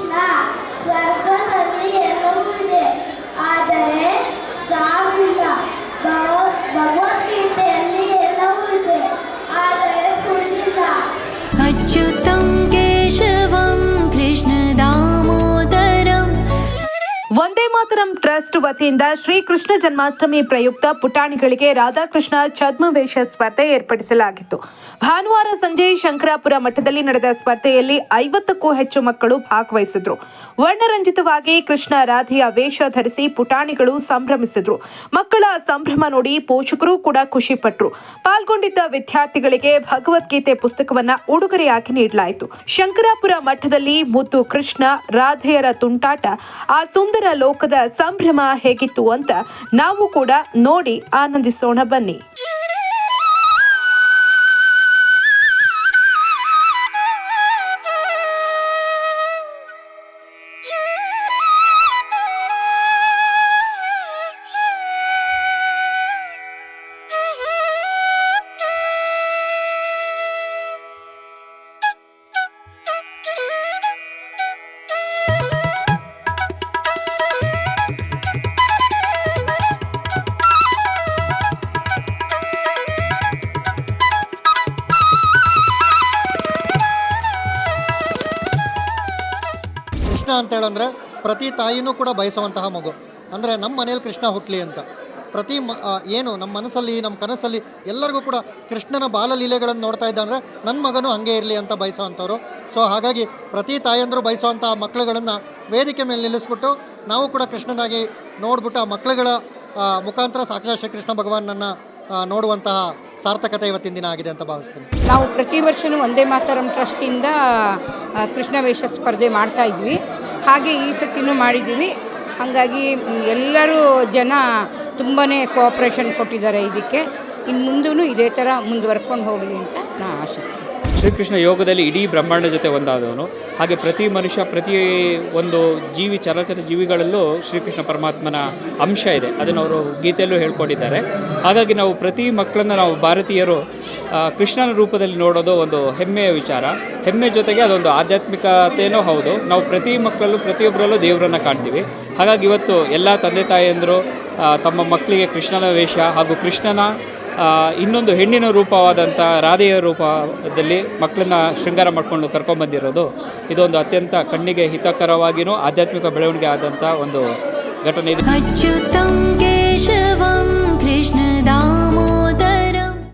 ಕೃಷ್ಣ ಸ್ವರ್ಗದಲ್ಲಿ ಮಾತರಂ ಟ್ರಸ್ಟ್ ವತಿಯಿಂದ ಶ್ರೀಕೃಷ್ಣ ಜನ್ಮಾಷ್ಟಮಿ ಪ್ರಯುಕ್ತ ಪುಟಾಣಿಗಳಿಗೆ ರಾಧಾಕೃಷ್ಣ ಛದ್ಮವೇಷ ಸ್ಪರ್ಧೆ ಏರ್ಪಡಿಸಲಾಗಿತ್ತು ಭಾನುವಾರ ಸಂಜೆ ಶಂಕರಾಪುರ ಮಠದಲ್ಲಿ ನಡೆದ ಸ್ಪರ್ಧೆಯಲ್ಲಿ ಐವತ್ತಕ್ಕೂ ಹೆಚ್ಚು ಮಕ್ಕಳು ಭಾಗವಹಿಸಿದ್ರು ವರ್ಣರಂಜಿತವಾಗಿ ಕೃಷ್ಣ ರಾಧೆಯ ವೇಷ ಧರಿಸಿ ಪುಟಾಣಿಗಳು ಸಂಭ್ರಮಿಸಿದ್ರು ಮಕ್ಕಳ ಸಂಭ್ರಮ ನೋಡಿ ಪೋಷಕರು ಕೂಡ ಖುಷಿ ಪಟ್ರು ಪಾಲ್ಗೊಂಡಿದ್ದ ವಿದ್ಯಾರ್ಥಿಗಳಿಗೆ ಭಗವದ್ಗೀತೆ ಪುಸ್ತಕವನ್ನ ಉಡುಗೊರೆಯಾಗಿ ನೀಡಲಾಯಿತು ಶಂಕರಾಪುರ ಮಠದಲ್ಲಿ ಮುದ್ದು ಕೃಷ್ಣ ರಾಧೆಯರ ತುಂಟಾಟ ಆ ಸುಂದರ ಲೋಕದ ಸಂಭ್ರಮ ಹೇಗಿತ್ತು ಅಂತ ನಾವು ಕೂಡ ನೋಡಿ ಆನಂದಿಸೋಣ ಬನ್ನಿ. ಕೃಷ್ಣ ಅಂತ ಹೇಳಂದ್ರೆ ಪ್ರತಿ ತಾಯಿನೂ ಕೂಡ ಬಯಸುವಂತಹ ಮಗು. ಅಂದರೆ ನಮ್ಮ ಮನೇಲಿ ಕೃಷ್ಣ ಹುಟ್ಟಲಿ ಅಂತ. ಪ್ರತಿ ಏನು ನಮ್ಮ ಮನಸ್ಸಲ್ಲಿ ನಮ್ಮ ಕನಸಲ್ಲಿ ಎಲ್ಲರಿಗೂ ಕೂಡ ಕೃಷ್ಣನ ಬಾಲಲೀಲೆಗಳನ್ನು ನೋಡ್ತಾ ಇದ್ದ ನನ್ನ ಮಗನೂ ಹಾಗೆ ಇರಲಿ ಅಂತ ಬಯಸೋವಂಥವ್ರು. ಸೊ ಹಾಗಾಗಿ ಪ್ರತಿ ತಾಯಂದರು ಬಯಸುವಂಥ ಮಕ್ಕಳುಗಳನ್ನು ವೇದಿಕೆ ಮೇಲೆ ನಿಲ್ಲಿಸ್ಬಿಟ್ಟು ನಾವು ಕೂಡ ಕೃಷ್ಣನಾಗಿ ನೋಡ್ಬಿಟ್ಟು ಆ ಮಕ್ಕಳುಗಳ ಮುಖಾಂತರ ಸಾಕ್ಷಾತ್ ಶ್ರೀಕೃಷ್ಣ ಭಗವಾನನ್ನು ನೋಡುವಂತಹ ಸಾರ್ಥಕತೆ ಇವತ್ತಿನ ದಿನ ಆಗಿದೆ ಅಂತ ಭಾವಿಸ್ತೀನಿ. ನಾವು ಪ್ರತಿ ವರ್ಷವೂ ಒಂದೇ ಮಾತರಂ ಟ್ರಸ್ಟಿಂದ ಕೃಷ್ಣ ವೇಷ ಸ್ಪರ್ಧೆ ಮಾಡ್ತಾ ಇದ್ವಿ. ಹಾಗೆ ಈ ಸತಿನೂ ಮಾಡಿದ್ದೀವಿ ಹಾಗಾಗಿ ಎಲ್ಲರೂ ಜನ ತುಂಬಾ ಕೋಆಪ್ರೇಷನ್ ಕೊಟ್ಟಿದ್ದಾರೆ ಇದಕ್ಕೆ. ಇನ್ನು ಮುಂದೂ ಇದೇ ಥರ ಮುಂದುವರ್ಕೊಂಡು ಹೋಗಲಿ ಅಂತ ನಾನು ಆಶಿಸ್ತೀನಿ. ಶ್ರೀಕೃಷ್ಣ ಯೋಗದಲ್ಲಿ ಇಡೀ ಬ್ರಹ್ಮಾಂಡ ಜೊತೆ ಒಂದಾದವನು. ಹಾಗೆ ಪ್ರತಿ ಮನುಷ್ಯ, ಪ್ರತಿ ಒಂದು ಜೀವಿ, ಚರಾಚರ ಜೀವಿಗಳಲ್ಲೂ ಶ್ರೀಕೃಷ್ಣ ಪರಮಾತ್ಮನ ಅಂಶ ಇದೆ. ಅದನ್ನು ಅವರು ಗೀತೆಯಲ್ಲೂ ಹೇಳ್ಕೊಂಡಿದ್ದಾರೆ. ಹಾಗಾಗಿ ನಾವು ಪ್ರತಿ ಮಕ್ಕಳನ್ನು ನಾವು ಭಾರತೀಯರು ಕೃಷ್ಣನ ರೂಪದಲ್ಲಿ ನೋಡೋದು ಒಂದು ಹೆಮ್ಮೆಯ ವಿಚಾರ. ಹೆಮ್ಮೆ ಜೊತೆಗೆ ಅದೊಂದು ಆಧ್ಯಾತ್ಮಿಕತೆಯೂ ಹೌದು. ನಾವು ಪ್ರತಿ ಮಕ್ಕಳಲ್ಲೂ, ಪ್ರತಿಯೊಬ್ಬರಲ್ಲೂ ದೇವರನ್ನು ಕಾಣ್ತೀವಿ. ಹಾಗಾಗಿ ಇವತ್ತು ಎಲ್ಲ ತಂದೆ ತಾಯಿಯಂದರು ತಮ್ಮ ಮಕ್ಕಳಿಗೆ ಕೃಷ್ಣನ ವೇಷ ಹಾಗೂ ಕೃಷ್ಣನ ಇನ್ನೊಂದು ಹೆಣ್ಣಿನ ರೂಪವಾದಂಥ ರಾಧೆಯ ರೂಪದಲ್ಲಿ ಮಕ್ಕಳನ್ನ ಶೃಂಗಾರ ಮಾಡಿಕೊಂಡು ಕರ್ಕೊಂಬಂದಿರೋದು. ಇದೊಂದು ಅತ್ಯಂತ ಕಣ್ಣಿಗೆ ಹಿತಕರವಾಗಿಯೂ ಆಧ್ಯಾತ್ಮಿಕ ಬೆಳವಣಿಗೆ ಆದಂಥ ಒಂದು ಘಟನೆ ಇದೆ.